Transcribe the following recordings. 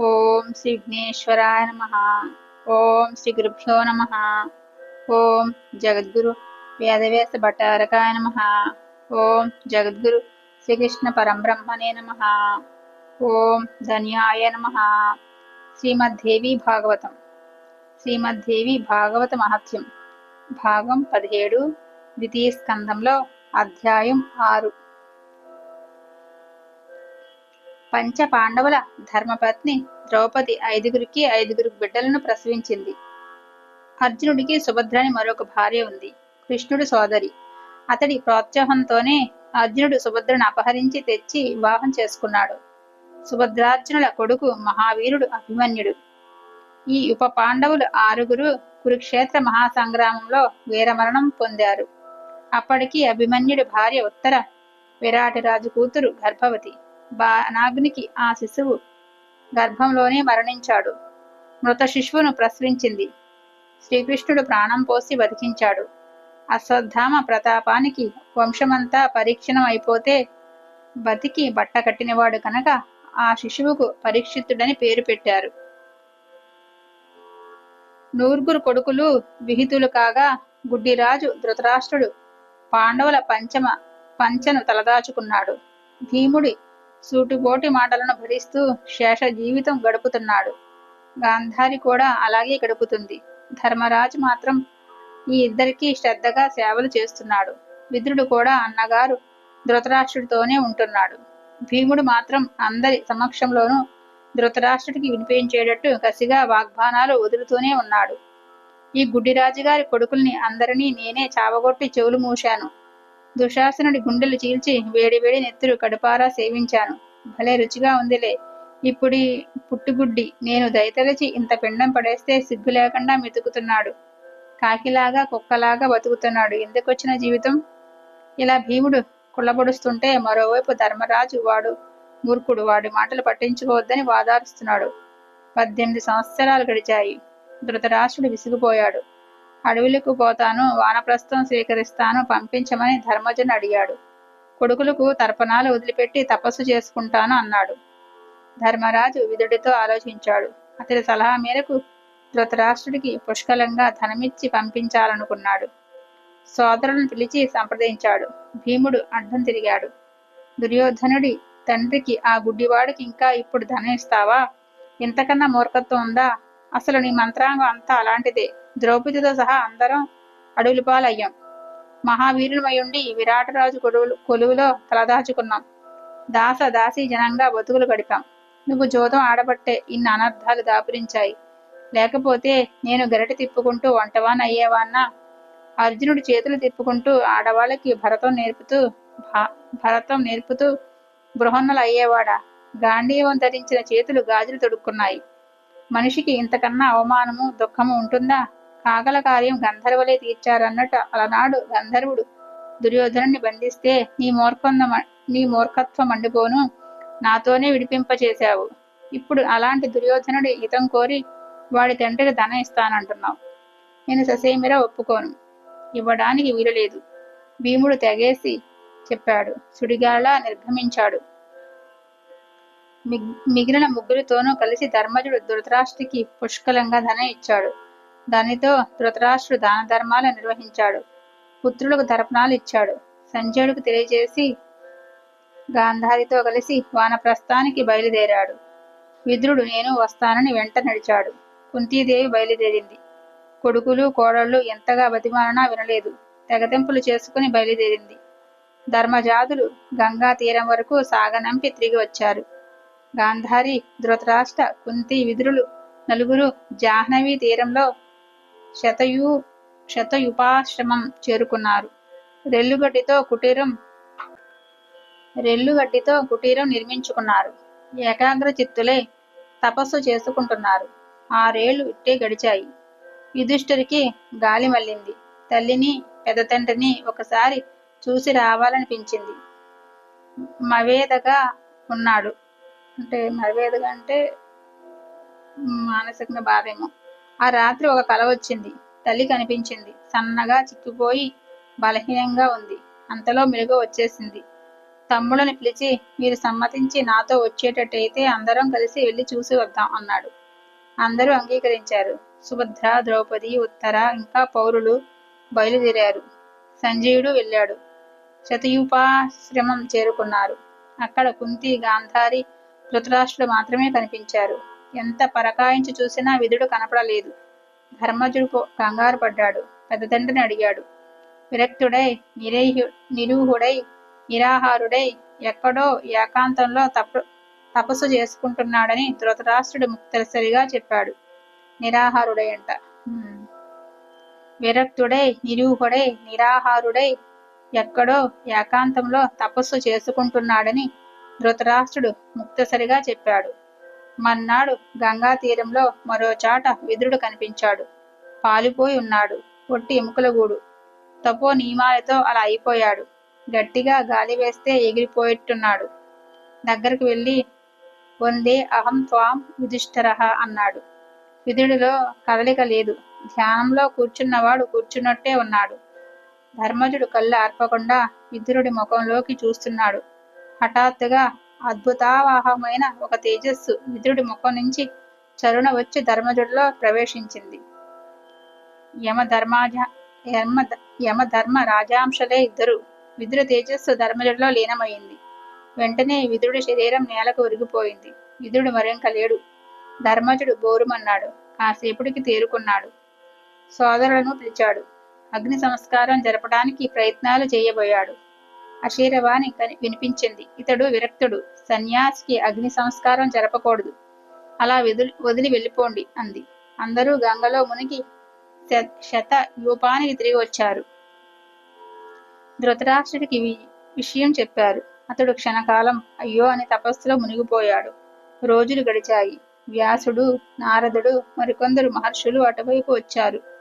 ఓం శ్రీ విఘ్నేశ్వరాయ నమ. ఓం శ్రీ గురుభ్యో నమ. ఓం జగద్గురు వేదవ్యాస భట్టారకాయ నమ. ఓం జగద్గురు శ్రీకృష్ణ పరంబ్రహ్మణే నమ. ఓం ధన్యాయ నమ. శ్రీమద్దేవి భాగవతం. శ్రీమద్దేవి భాగవత మహత్యం. భాగం పదిహేడు ద్వితీయ స్కందంలో అధ్యాయం ఆరు. పంచ పాండవుల ధర్మపత్ని ద్రౌపది ఐదుగురికి ఐదుగురు బిడ్డలను ప్రసవించింది. అర్జునుడికి సుభద్రని మరొక భార్య ఉంది కృష్ణుడు సోదరి. అతడి ప్రోత్సాహంతోనే అర్జునుడు సుభద్రను అపహరించి తెచ్చి వివాహం చేసుకున్నాడు. సుభద్రార్జునుల కొడుకు మహావీరుడు అభిమన్యుడు. ఈ ఉప పాండవులు ఆరుగురు కురుక్షేత్ర మహాసంగ్రామంలో వీరమరణం పొందారు. అప్పటికి అభిమన్యుడి భార్య ఉత్తర విరాటరాజు కూతురు గర్భవతి. బాణాగ్నికి ఆ శిశువు గర్భంలోనే మరణించాడు. మృత శిశువును ప్రసవించింది. శ్రీకృష్ణుడు ప్రాణం పోసి బతికించాడు. అశ్వత్థామ ప్రతాపానికి వంశమంతా పరీక్షణం అయిపోతే బతికి బట్ట కట్టినవాడు కనుక ఆ శిశువుకు పరీక్షితుడని పేరు పెట్టారు. నూర్గురు కొడుకులు విహితులు కాగా గుడ్డిరాజు ధృతరాష్ట్రుడు పాండవుల పంచమ పంచను తలదాచుకున్నాడు. భీముడి సూటిపోటి మాటలను భరిస్తూ శేష జీవితం గడుపుతున్నాడు. గాంధారి కూడా అలాగే గడుపుతుంది. ధర్మరాజు మాత్రం ఈ ఇద్దరికీ శ్రద్ధగా సేవలు చేస్తున్నాడు. విద్రుడు కూడా అన్నగారు ధృతరాష్ట్రుడితోనే ఉంటున్నాడు. భీముడు మాత్రం అందరి సమక్షంలోనూ ధృతరాష్ట్రుడికి వినిపించేటట్టు కసిగా వాగ్బానాలు వదులుతూనే ఉన్నాడు. ఈ గుడ్డిరాజు గారి కొడుకుల్ని అందరినీ నేనే చావగొట్టి చెవులు మూశాను. దుశాసనుడి గుండెలు చీల్చి వేడి వేడి నెత్తురు కడుపారా సేవించాను. భలే రుచిగా ఉందిలే. ఇప్పుడు పుట్టుగుడ్డి. నేను దయతలచి ఇంత పిండం పడేస్తే సిగ్గు లేకుండా మెతుకుతున్నాడు. కాకిలాగా కుక్కలాగా బతుకుతున్నాడు. ఎందుకొచ్చిన జీవితం? ఇలా భీముడు కుళ్ళబొడుస్తుంటే మరోవైపు ధర్మరాజు వాడు మూర్ఖుడు. వాడి మాటలు పట్టించుకోవద్దని వాదారుస్తున్నాడు. పద్దెనిమిది సంవత్సరాలు గడిచాయి. ధృతరాష్ట్రుడు విసిగిపోయాడు. అడవులకు పోతాను వానప్రస్థం స్వీకరిస్తాను పంపించమని ధర్మజన్ అడిగాడు. కొడుకులకు తర్పణాలు వదిలిపెట్టి తపస్సు చేసుకుంటాను అన్నాడు. ధర్మరాజు విదుడితో ఆలోచించాడు. అతడి సలహా మేరకు ధృతరాష్ట్రుడికి పుష్కలంగా ధనమిచ్చి పంపించాలనుకున్నాడు. సోదరులను పిలిచి సంప్రదించాడు. భీముడు అడ్డం తిరిగాడు. దుర్యోధనుడి తండ్రికి ఆ గుడ్డివాడికి ఇంకా ఇప్పుడు ధనం ఇస్తావా ఇంతకన్నా మూర్ఖత్వం ఉందా? అసలు నీ మంత్రాంగం అంతా అలాంటిదే. ద్రౌపదితో సహా అందరం అడవులు పాలయ్యాం. మహావీరులమయుండి విరాటరాజు కొలువులు కొలువులో తలదాచుకున్నాం. దాస దాసి జనంగా బతుకులు గడిపాం. నువ్వు జోదం ఆడబట్టే ఇన్ని అనర్థాలు దాపురించాయి. లేకపోతే నేను గరటి తిప్పుకుంటూ వంటవాన్ అయ్యేవాన్నా అర్జునుడు చేతులు తిప్పుకుంటూ ఆడవాళ్ళకి భరతం నేర్పుతూ భరతం నేర్పుతూ బృహన్నలు అయ్యేవాడా గాంధీవం ధరించిన చేతులు గాజులు తొడుక్కున్నాయి. మనిషికి ఇంతకన్నా అవమానము దుఃఖము ఉంటుందా? కాగల కార్యం గంధర్వలే తీర్చారన్నట్టు అలనాడు గంధర్వుడు దుర్యోధనుని బంధిస్తే నీ మూర్ఖంద నీ మూర్ఖత్వం మండిపోను నాతోనే విడిపింపచేశావు. ఇప్పుడు అలాంటి దుర్యోధనుడి హితం కోరి వాడి తండ్రికి ధనం ఇస్తానంటున్నావు. నేను ససేమిరా ఒప్పుకోను. ఇవ్వడానికి వీలులేదు. భీముడు తెగేసి చెప్పాడు. సుడిగాలా నిర్గమించాడు. మిగిలిన ముగ్గురితోనూ కలిసి ధర్మజుడు ధృతరాష్ట్రికి పుష్కలంగా ధన ఇచ్చాడు. దానితో ధృతరాష్ట్రుడు దాన ధర్మాలు నిర్వహించాడు. పుత్రులకు తర్పణాలు ఇచ్చాడు. సంజయుడికి తెలియజేసి గాంధారితో కలిసి వానప్రస్థానికి బయలుదేరాడు. విద్రుడు నేను వస్తానని వెంట నడిచాడు. కుంతీదేవి బయలుదేరింది. కొడుకులు కోడళ్ళు ఎంతగా బతిమాలనా వినలేదు. తెగతెంపులు చేసుకుని బయలుదేరింది. ధర్మజాతులు గంగా తీరం వరకు సాగనంపి తిరిగి వచ్చారు. గాంధారి ధృతరాష్ట్ర కుంతి విదురులు నలుగురు జాహ్నవి తీరంలో శతయు శతయుపాశ్రమం చేరుకున్నారు. రెల్లుగడ్డితో కుటీరం రెల్లుగడ్డితో కుటీరం నిర్మించుకున్నారు. ఏకాగ్ర చిత్తులే తపస్సు చేసుకుంటున్నారు. ఆరేళ్ళు ఇట్టే గడిచాయి. యుధిష్ఠిరికి గాలి మళ్ళింది. తల్లిని పెద్ద తండ్రిని ఒకసారి చూసి రావాలనిపించింది. మవేదగా ఉన్నాడు. అంటే మవేదగా అంటే మానసికంగా బాధేమో. ఆ రాత్రి ఒక కల వచ్చింది. తల్లి కనిపించింది. సన్నగా చిక్కిపోయి బలహీనంగా ఉంది. అంతలో మెలుగు వచ్చేసింది. తమ్ముడని పిలిచి మీరు సమ్మతించి నాతో వచ్చేటట్టయితే అందరం కలిసి వెళ్ళి చూసి వద్దాం అన్నాడు. అందరూ అంగీకరించారు. సుభద్ర ద్రౌపది ఉత్తర ఇంకా పౌరులు బయలుదేరారు. సంజీవుడు వెళ్ళాడు. శతయూపాశ్రమం చేరుకున్నారు. అక్కడ కుంతి గాంధారి ధృతరాష్ట్రుడు మాత్రమే కనిపించారు. ఎంత పరకాయించి చూసినా విధుడు కనపడలేదు. ధర్మజుడు కంగారు పడ్డాడు. పెద్దదండ్రిని అడిగాడు. విరక్తుడై నిరేహు నిరూహుడై నిరాహారుడై ఎక్కడో ఏకాంతంలో తప తపస్సు చేసుకుంటున్నాడని ధృతరాష్ట్రుడు ముక్తసరిగా చెప్పాడు. నిరాహారుడై అంట. విరక్తుడై నిరూహుడై నిరాహారుడై ఎక్కడో ఏకాంతంలో తపస్సు చేసుకుంటున్నాడని ధృతరాష్ట్రుడు ముక్తసరిగా చెప్పాడు. మన్నాడు గంగా తీరంలో మరో చాట విదురుడు కనిపించాడు. పాలిపోయి ఉన్నాడు. ఒట్టి ఎముకలగూడు. తపో నియమాలతో అలా అయిపోయాడు. గట్టిగా గాలి వేస్తే ఎగిరిపోయేట్టున్నాడు. దగ్గరకు వెళ్ళి వందే అహం త్వాం విధిష్ఠరహ అన్నాడు. విధుడిలో కదలిక లేదు. ధ్యానంలో కూర్చున్నవాడు కూర్చున్నట్టే ఉన్నాడు. ధర్మజుడు కళ్ళు ఆర్పకుండా విదురుడి ముఖంలోకి చూస్తున్నాడు. హఠాత్తుగా అద్భుతావాహమైన ఒక తేజస్సు మిత్రుడి ముఖం నుంచి చరుణ వచ్చి ధర్మజుడిలో ప్రవేశించింది. యమ యమ ధర్మ రాజాంశలే ఇద్దరు. విదురు తేజస్సు ధర్మజుడిలో లీనమైంది. వెంటనే విదురుడి శరీరం నేలకు ఒరిగిపోయింది. విదురుడు మరింక లేడు. ధర్మజుడు బోరుమన్నాడు. కాసేపుడికి తేరుకున్నాడు. సోదరులను పిలిచాడు. అగ్ని సంస్కారం జరపడానికి ప్రయత్నాలు చేయబోయాడు. అశీరవాణి వినిపించింది. ఇతడు విరక్తుడు. సన్యాసికి అగ్ని సంస్కారం జరపకూడదు. అలా వదిలి వదిలి వెళ్ళిపోండి అంది. అందరూ గంగలో మునిగి శత యూపానికి తిరిగి వచ్చారు. ధృతరాష్ట్రుడికి విషయం చెప్పారు. అతడు క్షణకాలం అయ్యో అని తపస్సులో మునిగిపోయాడు. రోజులు గడిచాయి. వ్యాసుడు నారదుడు మరికొందరు మహర్షులు అటువైపు వచ్చారు.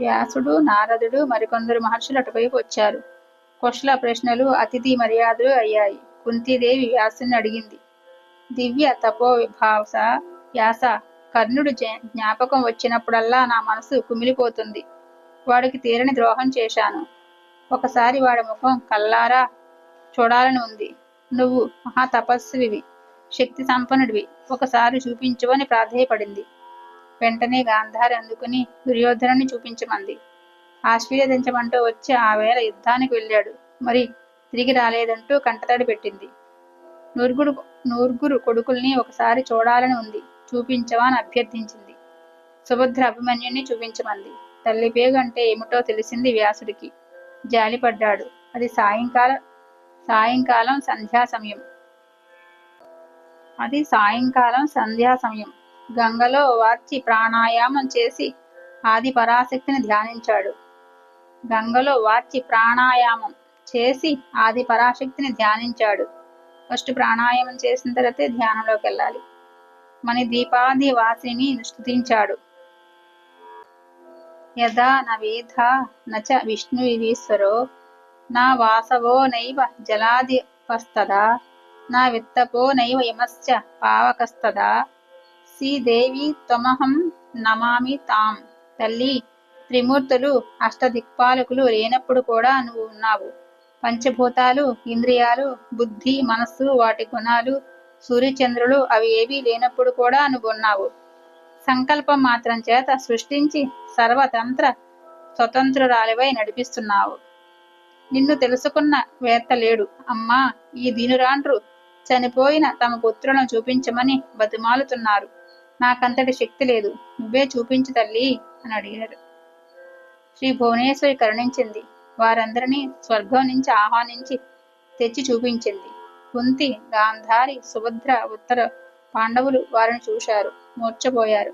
వ్యాసుడు నారదుడు మరికొందరు మహర్షులు అటువైపు వచ్చారు. కుశల ప్రశ్నలు అతిథి మర్యాదలు అయ్యాయి. కుంతీదేవి వ్యాసుని అడిగింది. దివ్య తపో విభావస వ్యాస కర్ణుడు జ్ఞాపకం వచ్చినప్పుడల్లా నా మనసు కుమిలిపోతుంది. వాడికి తీరని ద్రోహం చేశాను. ఒకసారి వాడి ముఖం కల్లారా చూడాలని ఉంది. నువ్వు మహా తపస్వివి శక్తి సంపన్నుడివి ఒకసారి చూపించు అని ప్రాధేయపడింది. వెంటనే గాంధారి అందుకుని దుర్యోధనుని చూపించమంది. ఆశ్చర్యదించమంటూ వచ్చి ఆ వేళ యుద్ధానికి వెళ్ళాడు. మరి తిరిగి రాలేదంటూ కంటతడి పెట్టింది. నూర్గుడు నూరుగురు కొడుకుల్ని ఒకసారి చూడాలని ఉంది. చూపించవా అని అభ్యర్థించింది. సుభద్ర అభిమన్యుని చూపించమంది. తల్లి పేగు అంటే ఏమిటో తెలిసింది వ్యాసుడికి. జాలిపడ్డాడు. అది సాయంకాల సాయంకాలం సంధ్యా సమయం. అది సాయంకాలం సంధ్యా సమయం. గంగలో వార్చి ప్రాణాయామం చేసి ఆది పరాశక్తిని ధ్యానించాడు. గంగలో వార్చి ప్రాణాయామం చేసి ఆది పరాశక్తిని ధ్యానించాడు. ఫస్ట్ ప్రాణాయామం చేసిన తర్వాతే ధ్యానంలోకి వెళ్ళాలి. మని దీపాది వాసిని స్థుతించాడు యదా నవేధ నచ విష్ణువీశ్వరో నా వాసవో నైవ జలాది పస్తదా నా విత్తపో నైవ యమశ్చ పావకస్తదా శ్రీదేవి త్వమహం నమామి తాం. తల్లి త్రిమూర్తులు అష్టదిక్పాలకులు లేనప్పుడు కూడా నువ్వు ఉన్నావు. పంచభూతాలు ఇంద్రియాలు బుద్ధి మనస్సు వాటి గుణాలు సూర్యచంద్రులు అవి ఏవీ లేనప్పుడు కూడా నువ్వు సంకల్పం మాత్రం చేత సృష్టించి సర్వతంత్ర స్వతంత్రురాలివై నడిపిస్తున్నావు. నిన్ను తెలుసుకున్న వేత్త లేడు. అమ్మా ఈ దీనురాండ్రు చనిపోయిన తమ పుత్రులను చూపించమని బతిమాలుతున్నారు. నాకంతటి శక్తి లేదు. నువ్వే చూపించు తల్లి అని అడిగారు శ్రీ భువనేశ్వరి కరుణించింది. వారందరినీ స్వర్గం నుంచి ఆహ్వానించి తెచ్చి చూపించింది. కుంతి గాంధారి సుభద్ర ఉత్తర పాండవులు వారిని చూశారు. మూర్చపోయారు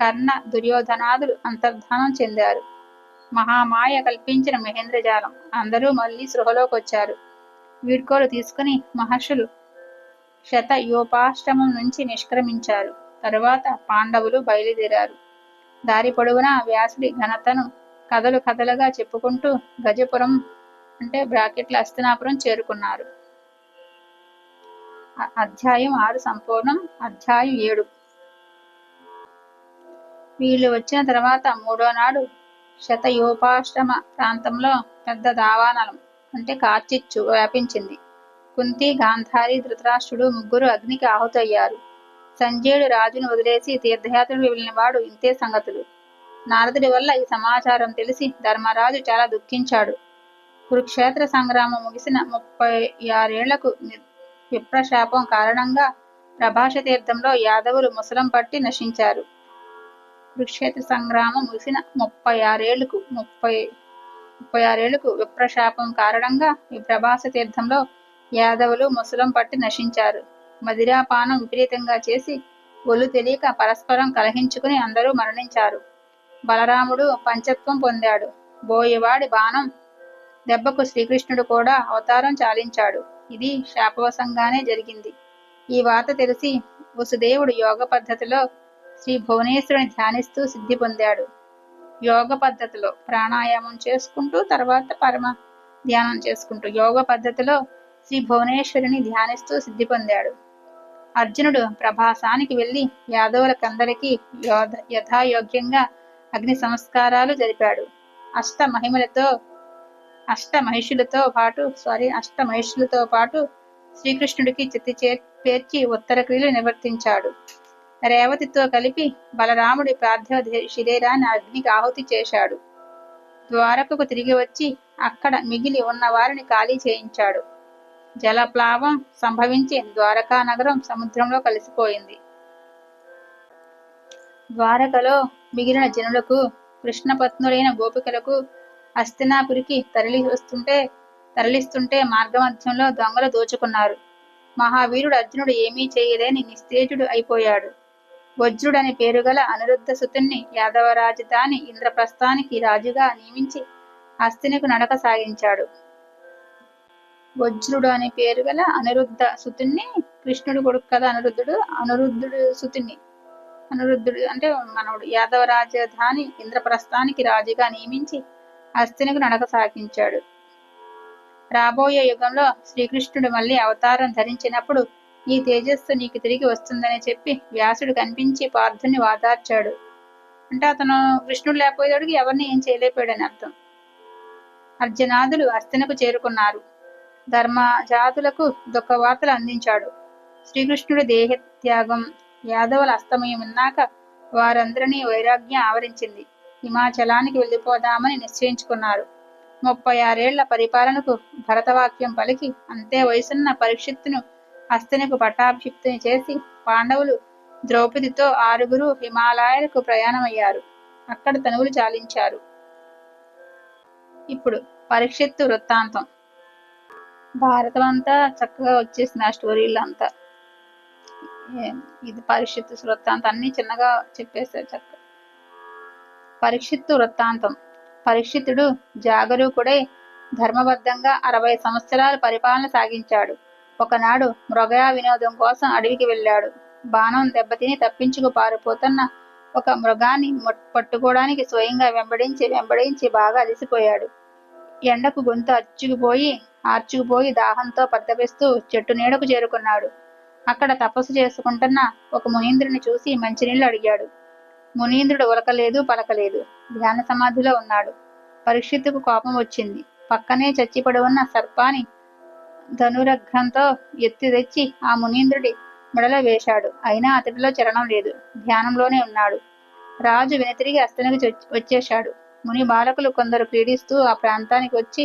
కర్ణ దుర్యోధనాదులు అంతర్ధానం చెందారు. మహామాయ కల్పించిన మహేంద్రజాలం. అందరూ మళ్ళీ సృహలోకి వచ్చారు వీడ్కోలు తీసుకుని మహర్షులు శతయోపాష్టమం నుంచి నిష్క్రమించారు. తరువాత పాండవులు బయలుదేరారు. దారి పొడవునా వ్యాసుడి ఘనతను కథలు కథలుగా చెప్పుకుంటూ గజపురం అంటే బ్రాకెట్ల అస్తినాపురం చేరుకున్నారు. అధ్యాయం ఆరు సంపూర్ణం అధ్యాయం ఏడు. వీళ్ళు వచ్చిన తర్వాత మూడో నాడు శతయోపాశ్రమ ప్రాంతంలో పెద్ద దావానలం అంటే కార్చిచ్చు వ్యాపించింది. కుంతి గాంధారి ధృతరాష్ట్రుడు ముగ్గురు అగ్నికి ఆహుతయ్యారు. సంజయుడు రాజును వదిలేసి తీర్థయాత్రలు వెళ్ళినవాడు ఇంతే సంగతులు. నారదుడి వల్ల ఈ సమాచారం తెలిసి ధర్మరాజు చాలా దుఃఖించాడు. కురుక్షేత్ర సంగ్రామం ముగిసిన ముప్పై ఆరేళ్ళకు విప్రశాపం కారణంగా ప్రభాష తీర్థంలో యాదవులు ముసలం పట్టి నశించారు. కురుక్షేత్ర సంగ్రామం ముగిసిన ముప్పై ఆరేళ్ళకు ముప్పై ముప్పై ఆరేళ్ళకు విప్రశాపం కారణంగా ఈ ప్రభాస తీర్థంలో యాదవులు ముసలం పట్టి నశించారు. మదిరాపానం విపరీతంగా చేసి ఒళ్ళు తెలియక పరస్పరం కలహించుకుని అందరూ మరణించారు. బలరాముడు పంచత్వం పొందాడు. బోయవాడి బాణం దెబ్బకు శ్రీకృష్ణుడు కూడా అవతారం చాలించాడు. ఇది శాపవశంగానే జరిగింది. ఈ వార్త తెలిసి వసుదేవుడు యోగ పద్ధతిలో శ్రీ భువనేశ్వరుని ధ్యానిస్తూ సిద్ధి పొందాడు. యోగ పద్ధతిలో ప్రాణాయామం చేసుకుంటూ తర్వాత పరమ ధ్యానం చేసుకుంటూ యోగ పద్ధతిలో శ్రీ భువనేశ్వరుని ధ్యానిస్తూ సిద్ధి పొందాడు. అర్జునుడు ప్రభాసానికి వెళ్ళి యాదవులకందరికీ యోధ యథాయోగ్యంగా అగ్ని సంస్కారాలు జరిపాడు. అష్ట మహిమలతో అష్ట మహిషులతో పాటు సారీ అష్ట మహిషులతో పాటు శ్రీకృష్ణుడికి చిత్తి చే పేర్చి ఉత్తర క్రియలు నివర్తించాడు రేవతితో కలిపి బలరాముడి పార్థివ శరీరాన్ని అగ్నికి ఆహుతి చేశాడు. ద్వారకకు తిరిగి వచ్చి అక్కడ మిగిలి ఉన్న వారిని ఖాళీ చేయించాడు. జలప్లావం సంభవించి ద్వారకా నగరం సముద్రంలో కలిసిపోయింది. ద్వారకలో మిగిలిన జనులకు కృష్ణపత్నులైన గోపికలకు హస్తినాపురికి తరలి వస్తుంటే తరలిస్తుంటే మార్గమధ్యంలో దొంగలు దోచుకున్నారు. మహావీరుడు అర్జునుడు ఏమీ చేయలేని నిస్తేజుడు అయిపోయాడు. వజ్రుడని పేరుగల అనిరుద్ధ సుతుణ్ణి యాదవ రాజధాని ఇంద్రప్రస్థానికి రాజుగా నియమించి అస్థినికు నడక సాగించాడు. వజ్రుడు అనే పేరు గల అనిరుద్ధ సుతుణ్ణి కృష్ణుడు కొడుకు కదా అనిరుద్ధుడు. అనిరుద్ధుడు సుతుణ్ణి. అనిరుద్ధుడు అంటే మనవుడు యాదవ రాజధాని ఇంద్రప్రస్థానికి రాజుగా నియమించి హస్తినికి నడక సాగించాడు. రాబోయే యుగంలో శ్రీకృష్ణుడు మళ్ళీ అవతారం ధరించినప్పుడు ఈ తేజస్సు నీకు తిరిగి వస్తుందని చెప్పి వ్యాసుడు కనిపించి పార్థుని వాదార్చాడు. అంటే అతను కృష్ణుడు లేకపోయేవాడికి ఎవరిని ఏం చేయలేకపోయాడని అర్థం. అర్జునాదులు అస్థినకు చేరుకున్నారు. ధర్మ జాతులకు దుఃఖ వార్తలు అందించాడు. శ్రీకృష్ణుడి దేహత్యాగం యాదవుల అస్తమయం విన్నాక వారందరినీ వైరాగ్యం ఆవరించింది. హిమాచలానికి వెళ్ళిపోదామని నిశ్చయించుకున్నారు. ముప్పై ఆరేళ్ళ పరిపాలనకు భరతవాక్యం పలికి అంతే వయసున్న పరీక్షిత్తును హస్తినకు పట్టాభిషిక్తుని చేసి పాండవులు ద్రౌపదితో ఆరుగురు హిమాలయాలకు ప్రయాణమయ్యారు. అక్కడ తనువులు చాలించారు. ఇప్పుడు పరీక్షిత్తు వృత్తాంతం. భారతం అంతా చక్కగా వచ్చేసింది ఆ స్టోరీలు అంతా. ఇది పరీక్షిత్తు వృత్తాంతం. అన్ని చిన్నగా చెప్పేశారు చక్క. పరీక్షిత్తు వృత్తాంతం. పరీక్షితుడు జాగరూకుడై ధర్మబద్ధంగా అరవై సంవత్సరాలు పరిపాలన సాగించాడు. ఒకనాడు మృగయా వినోదం కోసం అడవికి వెళ్ళాడు. బాణం దెబ్బతిని తప్పించుకు పారిపోతున్న ఒక మృగాన్ని పట్టుకోవడానికి స్వయంగా వెంబడించి వెంబడించి బాగా అలసిపోయాడు. ఎండకు గొంతు అచ్చుకుపోయి ఆర్చుకుపోయి దాహంతో పరితపిస్తూ చెట్టు నీడకు చేరుకున్నాడు. అక్కడ తపస్సు చేసుకుంటున్న ఒక మునీంద్రుని చూసి మంచినీళ్ళు అడిగాడు. మునీంద్రుడు ఉలకలేదు పలకలేదు. ధ్యాన సమాధిలో ఉన్నాడు. పరీక్షిత్తుకు కోపం వచ్చింది. పక్కనే చచ్చిపడి ఉన్న సర్పాన్ని ధనురగ్రంతో ఎత్తి తెచ్చి ఆ మునీంద్రుడి మెడలో వేశాడు. అయినా అతడిలో చరణం లేదు. ధ్యానంలోనే ఉన్నాడు. రాజు వెనుతిరిగి అస్తనికి వచ్చేశాడు. ముని బాలకులు కొందరు క్రీడిస్తూ ఆ ప్రాంతానికి వచ్చి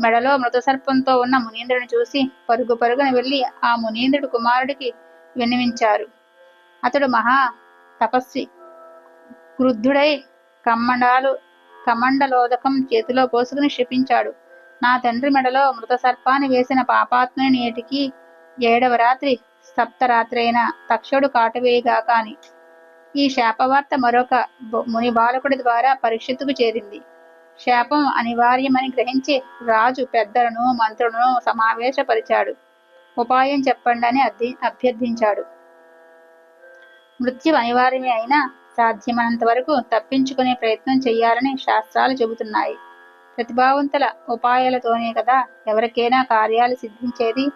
మెడలో మృత సర్పంతో ఉన్న మునీంద్రుని చూసి పరుగు పరుగున వెళ్ళి ఆ మునీంద్రుడు కుమారుడికి విన్నవించారు. అతడు మహా తపస్వి క్రుద్ధుడై కమ్మండాలు కమండలోదకం చేతిలో పోసుకుని క్షిపించాడు నా తండ్రి మెడలో మృత సర్పాన్ని వేసిన పాపాత్మని నేటికి ఏడవ రాత్రి సప్తరాత్రి అయిన తక్షుడు కాటవేయగాక అని ఈ శాపవార్త మరొక ముని బాలకుడి ద్వారా పరీక్షిత్తుకు చేరింది. శాపం అనివార్యమని గ్రహించి రాజు పెద్దలను మంత్రులను సమావేశపరిచాడు. ఉపాయం చెప్పండి అని అర్థి అభ్యర్థించాడు. మృత్యు అనివార్యమే అయినా సాధ్యమైనంత వరకు తప్పించుకునే ప్రయత్నం చేయాలని శాస్త్రాలు చెబుతున్నాయి. ప్రతిభావంతుల ఉపాయాలతోనే కదా ఎవరికైనా కార్యాలు సిద్ధించేది?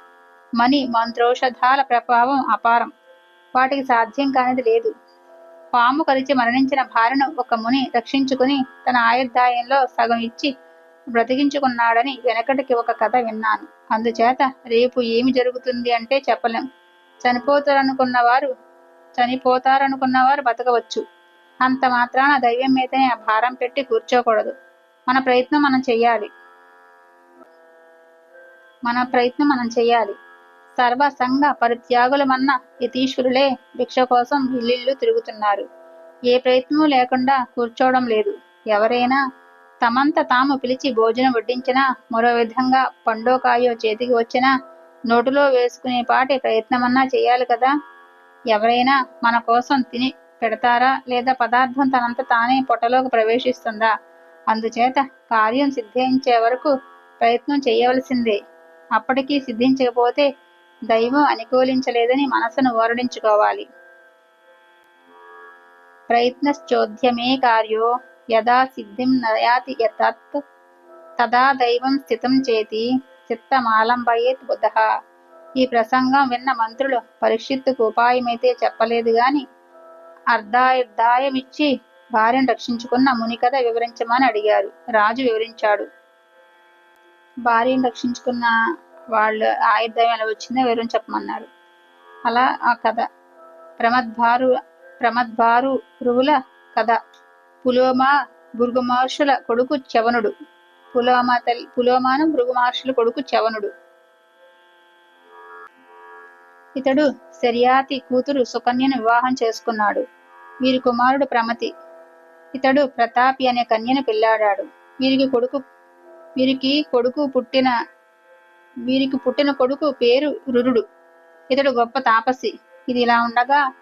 మని మంత్రౌషధాల ప్రభావం అపారం. వాటికి సాధ్యం కానిది లేదు. పాము కరిచి మరణించిన భార్యను ఒక ముని రక్షించుకుని తన ఆయుర్దాయంలో సగం ఇచ్చి బ్రతికించుకున్నాడని వెనకటికి ఒక కథ విన్నాను. అందుచేత రేపు ఏమి జరుగుతుంది అంటే చెప్పలేం. చనిపోతారనుకున్నవారు చనిపోతారనుకున్నవారు బతకవచ్చు. అంత మాత్రాన దైవం మీదనే ఆ భారం పెట్టి కూర్చోకూడదు. మన ప్రయత్నం మనం చెయ్యాలి మన ప్రయత్నం మనం చెయ్యాలి సర్వ సంఘ పరిత్యాగులమన్న యతీశ్వరులే భిక్ష కోసం ఇల్లు తిరుగుతున్నారు. ఏ ప్రయత్నం లేకుండా కూర్చోవడం లేదు. ఎవరైనా తమంత తాము పిలిచి భోజనం వడ్డించినా మరో విధంగా పండో కాయో చేతికి వచ్చినా నోటిలో వేసుకునే పాటి ప్రయత్నమన్నా చేయాలి కదా? ఎవరైనా మన కోసం తిని పెడతారా? లేదా పదార్థం తనంత తానే పొట్టలోకి ప్రవేశిస్తుందా? అందుచేత కార్యం సిద్ధించే వరకు ప్రయత్నం చేయవలసిందే. అప్పటికీ సిద్ధించకపోతే దైవం అనుకూలించలేదని మనసును ఓరడించుకోవాలి ప్రయత్నశ్చోద్యమే కార్యో యదా సిద్ధిం నయాతి యతత్ తదా దైవం స్థితం చేతి చిత్తమాలంబయేత్ బుధ. ఈ ప్రసంగం విన్న మంత్రులు పరీక్షిత్తుకు ఉపాయమైతే చెప్పలేదు గాని అర్ధాయుర్ధాయమిచ్చి భార్యను రక్షించుకున్న మునికథ వివరించమని అడిగారు. రాజు వివరించాడు. భార్యను రక్షించుకున్న వాళ్ళు ఆయుర్దాయం ఎలా వచ్చిందో వివరం చెప్పమన్నారు అలా ఆ కథ. ప్రమద్భారు ప్రమద్భారు రువుల కథ. పులోమా భృగు మహర్షుల కొడుకు చవనుడు పులోమా తల్లి పులోమాను భృగు మహర్షుల కొడుకు చవనుడు ఇతడు శర్యాతి కూతురు సుకన్యను వివాహం చేసుకున్నాడు. వీరి కుమారుడు ప్రమతి. ఇతడు ప్రతాపి అనే కన్యను పెళ్ళాడాడు. వీరికి కొడుకు వీరికి కొడుకు పుట్టిన వీరికి పుట్టిన కొడుకు పేరు రురుడు. ఇతడు గొప్ప తాపసి. ఇది ఇలా ఉండగా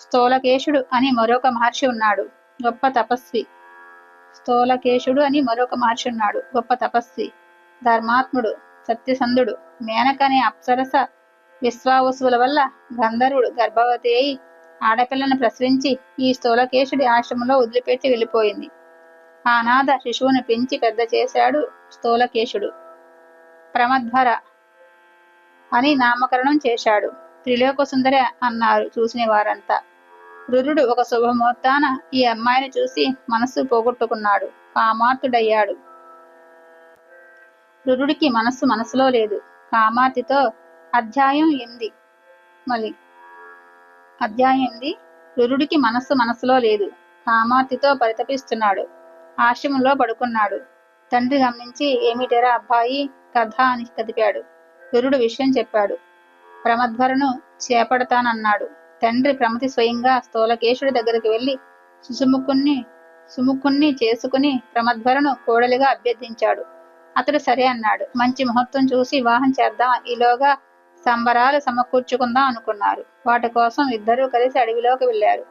స్థూలకేశుడు అని మరొక మహర్షి ఉన్నాడు. గొప్ప తపస్వి. స్థూలకేశుడు అని మరొక మహర్షి ఉన్నాడు. గొప్ప తపస్వి. ధర్మాత్ముడు. సత్యసంధుడు. మేనక అనే అప్సరస విశ్వావసుల వల్ల గంధర్వుడు గర్భవతి అయి ఆడపిల్లను ప్రసవించి ఈ స్థూలకేశుడి ఆశ్రమంలో వదిలిపెట్టి వెళ్ళిపోయింది. ఆనాథ శిశువును పెంచి పెద్ద చేశాడు స్థూలకేశుడు. ప్రమధ్వర అని నామకరణం చేశాడు. త్రిలోక సుందరి అన్నారు చూసిన వారంతా. రురుడు ఒక శుభముహూర్తాన ఈ అమ్మాయిని చూసి మనస్సు పోగొట్టుకున్నాడు. కామార్తుడయ్యాడు. రురుడికి మనస్సు మనసులో లేదు. కామార్తితో అధ్యాయం ఎనిమిది మళ్ళీ. అధ్యాయం ఎనిమిది రురుడికి మనస్సు మనసులో లేదు. కామార్తితో పరితపిస్తున్నాడు. ఆశ్రమంలో పడుకున్నాడు. తండ్రి గమనించి ఏమిటెరా అబ్బాయి? కథ అని కదిపాడు. గురుడు విషయం చెప్పాడు. ప్రమధ్వరను చేపడతానన్నాడు. తండ్రి ప్రమతి స్వయంగా స్థూలకేశుడి దగ్గరికి వెళ్ళి సుసుముకుణ్ణి సుముకుణ్ణి చేసుకుని ప్రమధ్వరను కోడలిగా అభ్యర్థించాడు. అతడు సరే అన్నాడు. మంచి ముహూర్తం చూసి వివాహం చేద్దాం ఈలోగా సంబరాలు సమకూర్చుకుందాం అనుకున్నారు. వాటి కోసం ఇద్దరూ కలిసి అడవిలోకి వెళ్ళారు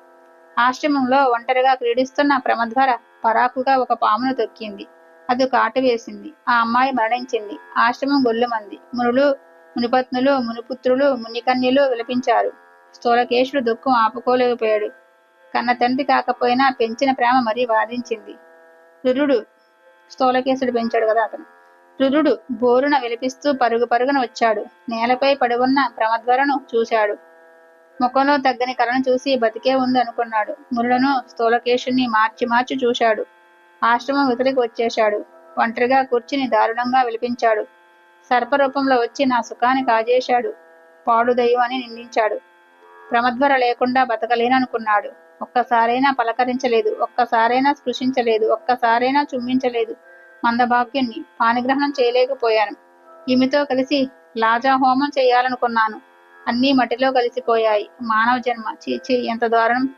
ఆశ్రమంలో ఒంటరిగా క్రీడిస్తున్న ప్రమధ్వర పరాకుగా ఒక పామును తొక్కింది. అది కాటు వేసింది. ఆ అమ్మాయి మరణించింది. ఆశ్రమం గొల్లుమంది. మునులు మునిపత్నులు మునిపుత్రులు మునికన్యలు విలపించారు. స్థూలకేశుడు దుఃఖం ఆపుకోలేకపోయాడు. కన్న తండ్రి కాకపోయినా పెంచిన ప్రేమ మరీ వాదించింది. రురుడు స్థూలకేశుడు పెంచాడు కదా అతను. రురుడు బోరున విలపిస్తూ పరుగు పరుగున వచ్చాడు. నేలపై పడి ఉన్న ప్రమద్వరను చూశాడు. ముఖంలో తగ్గని కలను చూసి బతికే ఉంది అనుకున్నాడు. మురులను స్థూలకేశుని మార్చి మార్చి చూశాడు. ఆశ్రమం ఇతడికి వచ్చేశాడు. ఒంటరిగా కూర్చుని దారుణంగా విలిపించాడు. సర్పరూపంలో వచ్చి నా సుఖాన్ని కాజేశాడు. పాడు దైవం అని నిందించాడు. ప్రమద్వర లేకుండా బతకలేననుకున్నాడు. ఒక్కసారైనా పలకరించలేదు. ఒక్కసారైనా స్పృశించలేదు. ఒక్కసారైనా చుమ్మించలేదు. మందభాగ్యుణ్ణి పానిగ్రహణం చేయలేకపోయాను. ఈమెతో కలిసి లాజా హోమం చేయాలనుకున్నాను. అన్నీ మట్టిలో కలిసిపోయాయి. మానవ జన్మ. చీచి ఎంత దారుణం.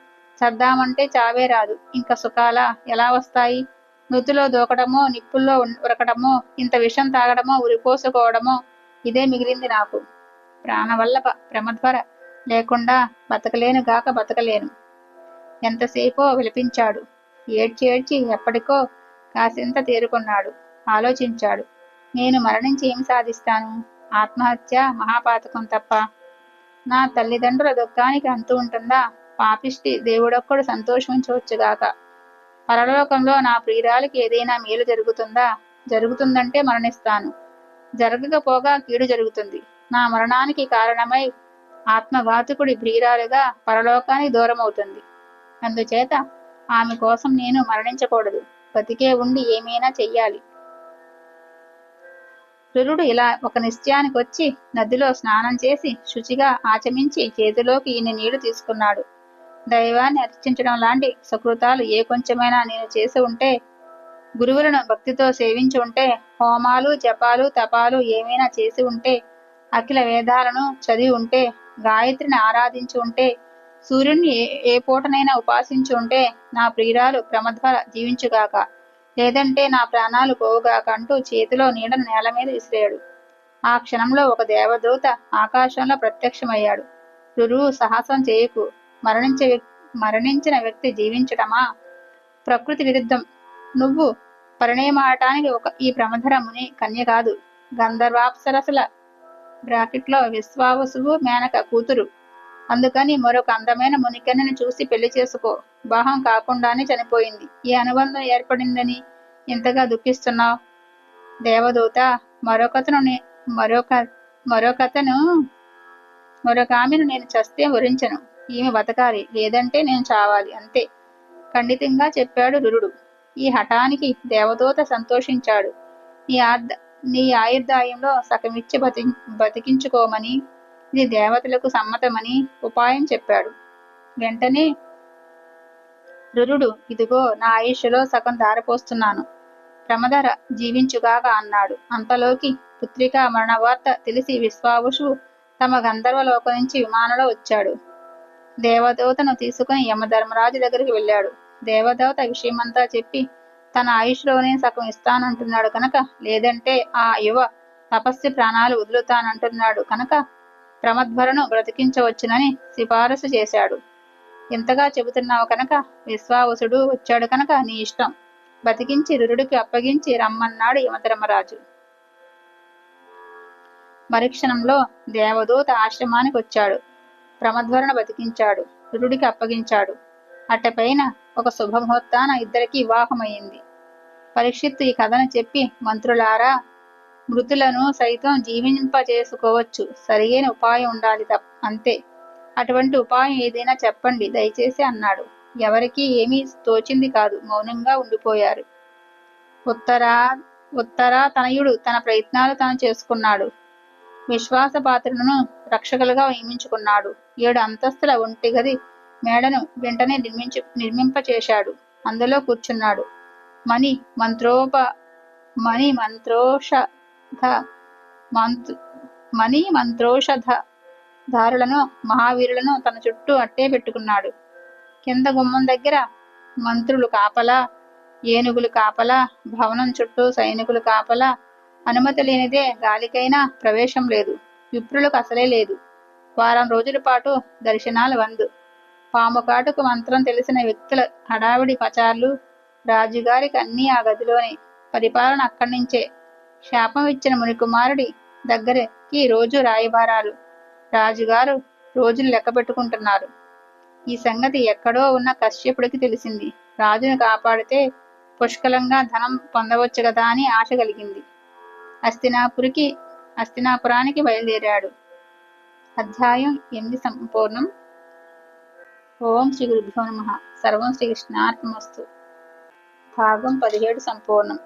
చద్దామంటే చావే రాదు. ఇంకా సుఖాలా ఎలా వస్తాయి? నృతిలో దూకడమో నిప్పుల్లో ఉన్- ఉరకడమో ఇంత విషం తాగడమో ఉరిపోసుకోవడమో ఇదే మిగిలింది నాకు. ప్రాణవల్లభ ప్రమద్వర లేకుండా బతకలేను గాక బతకలేను. ఎంతసేపో విలపించాడు. ఏడ్చి ఏడ్చి ఎప్పటికో కాసింత తేరుకున్నాడు. ఆలోచించాడు. నేను మరణించి ఏం సాధిస్తాను? ఆత్మహత్య మహాపాతకం తప్ప. నా తల్లిదండ్రుల దుఃఖానికి అంతు ఉంటుందా? పాపిష్టి దేవుడొక్కడు సంతోషించవచ్చుగాక. పరలోకంలో నా ప్రియురాలికి ఏదైనా మేలు జరుగుతుందా? జరుగుతుందంటే మరణిస్తాను. జరగకపోగా కీడు జరుగుతుంది. నా మరణానికి కారణమై ఆత్మఘాతుకుడి ప్రియురాలుగా పరలోకానికి దూరమవుతుంది. అందుచేత ఆమె కోసం నేను మరణించకూడదు. బతికే ఉండి ఏమైనా చెయ్యాలి. రురుడు ఇలా ఒక నిశ్చయానికి వచ్చి నదిలో స్నానం చేసి శుచిగా ఆచమించి చేతిలోకి ఇన్ని నీళ్ళు తీసుకున్నాడు. దైవాన్ని అర్చించడం లాంటి సుకృతాలు ఏ కొంచెమైనా నేను చేసి ఉంటే గురువులను భక్తితో సేవించి ఉంటే హోమాలు జపాలు తపాలు ఏమైనా చేసి ఉంటే అఖిల వేదాలను చదివి ఉంటే గాయత్రిని ఆరాధించి ఉంటే సూర్యుని ఏ ఏ పూటనైనా ఉపాసించి ఉంటే నా ప్రియురాలు ప్రమద్వర జీవించుగాక. లేదంటే నా ప్రాణాలు పోవుగాక అంటూ చేతిలో నీడను నేల మీద విసిరాడు. ఆ క్షణంలో ఒక దేవదూత ఆకాశంలో ప్రత్యక్షమయ్యాడు. రురువు సాహసం చేయకు. మరణించే మరణించిన వ్యక్తి జీవించటమా? ప్రకృతి విరుద్ధం. నువ్వు పరిణయమాడటానికి ఒక ఈ ప్రమధర ముని కన్య కాదు. గంధర్వాప్సరసుల బ్రాకెట్లో విశ్వావసువు మేనక కూతురు. అందుకని మరొక అందమైన మునికన్నని చూసి పెళ్ళి చేసుకో. బాహం కాకుండానే చనిపోయింది. ఈ అనుబంధం ఏర్పడిందని ఇంతగా దుఃఖిస్తున్నావు? దేవదూత మరొకతను మరొక మరొకతను మరొక ఆమెను నేను చస్తే వరించను. ఈమె బతకాలి. లేదంటే నేను చావాలి. అంతే. ఖండితంగా చెప్పాడు రురుడు. ఈ హఠానికి దేవదూత సంతోషించాడు. నీ ఆర్ధ నీ ఆయుర్దాయంలో సగమిచ్చి బతి బతికించుకోమని ఇది దేవతలకు సమ్మతమని ఉపాయం చెప్పాడు. వెంటనే రురుడు ఇదిగో నా ఆయుష్లో సగం దారపోస్తున్నాను. ప్రమదర జీవించుగాక అన్నాడు. అంతలోకి పుత్రిక మరణ వార్త తెలిసి విశ్వావుషు తమ గంధర్వలోక నుంచి విమానంలో వచ్చాడు. దేవదూతను తీసుకుని యమధర్మరాజు దగ్గరికి వెళ్ళాడు. దేవదేవత విషయమంతా చెప్పి తన ఆయుష్లోనే సగం ఇస్తానంటున్నాడు కనుక లేదంటే ఆ యువ తపస్సు ప్రాణాలు వదులుతానంటున్నాడు కనుక ప్రమద్వరను బ్రతికించవచ్చునని సిఫారసు చేశాడు. ఇంతగా చెబుతున్నావు కనుక విశ్వావసుడు వచ్చాడు కనుక నీ ఇష్టం. బతికించి రురుడికి అప్పగించి రమ్మన్నాడు యమధర్మరాజు. మరుక్షణంలో దేవదూత ఆశ్రమానికి వచ్చాడు ప్రమద్వరను బతికించాడు. రురుడికి అప్పగించాడు. అట్టపైన ఒక శుభముహూర్తాన ఇద్దరికి వివాహమైంది. పరీక్షిత్తు ఈ కథను చెప్పి మంత్రులారా మృతులను సైతం జీవింపజేసుకోవచ్చు. సరియైన ఉపాయం ఉండాలి తప్ప అంతే. అటువంటి ఉపాయం ఏదైనా చెప్పండి దయచేసి అన్నాడు. ఎవరికీ ఏమీ తోచింది కాదు మౌనంగా ఉండిపోయారు. ఉత్తరా ఉత్తరా తనయుడు తన ప్రయత్నాలు తాను చేసుకున్నాడు. విశ్వాసపాత్రులను రక్షకులుగా నియమించుకున్నాడు. ఏడు అంతస్తుల ఒంటి గది మేడను వెంటనే నిర్మించు నిర్మింపచేశాడు. అందులో కూర్చున్నాడు. మణి మంత్రోప మణి మంత్రోషధ మంత్ మణి మంత్రోషధ దారులను మహావీరులను తన చుట్టూ అట్టే పెట్టుకున్నాడు. కింద గుమ్మం దగ్గర మంత్రులు కాపలా ఏనుగులు కాపలా భవనం చుట్టూ సైనికులు కాపలా అనుమతి లేనిదే గాలికైనా ప్రవేశం లేదు. విప్రులకు అసలే లేదు. వారం రోజుల పాటు దర్శనాలు వందు. పాము కాటుకు మంత్రం తెలిసిన వ్యక్తుల హడావిడి పచార్లు రాజుగారికి అన్నీ ఆ గదిలోనే. పరిపాలన అక్కడి నుంచే. శాపం ఇచ్చిన మునికుమారుడి దగ్గరకి రోజు రాయబారాలు. రాజుగారు రోజులు లెక్క పెట్టుకుంటున్నారు. ఈ సంగతి ఎక్కడో ఉన్న కశ్యపుడికి తెలిసింది. రాజును కాపాడితే పుష్కలంగా ధనం పొందవచ్చు కదా అని ఆశ కలిగింది. అస్తినాపురికి అస్తినాపురానికి బయలుదేరాడు. అధ్యాయం ఎనిమిది సంపూర్ణం. ఓం శ్రీ గురుభ్యో నమ. సర్వం శ్రీకృష్ణార్పణమస్తు భాగం పదిహేడు సంపూర్ణం.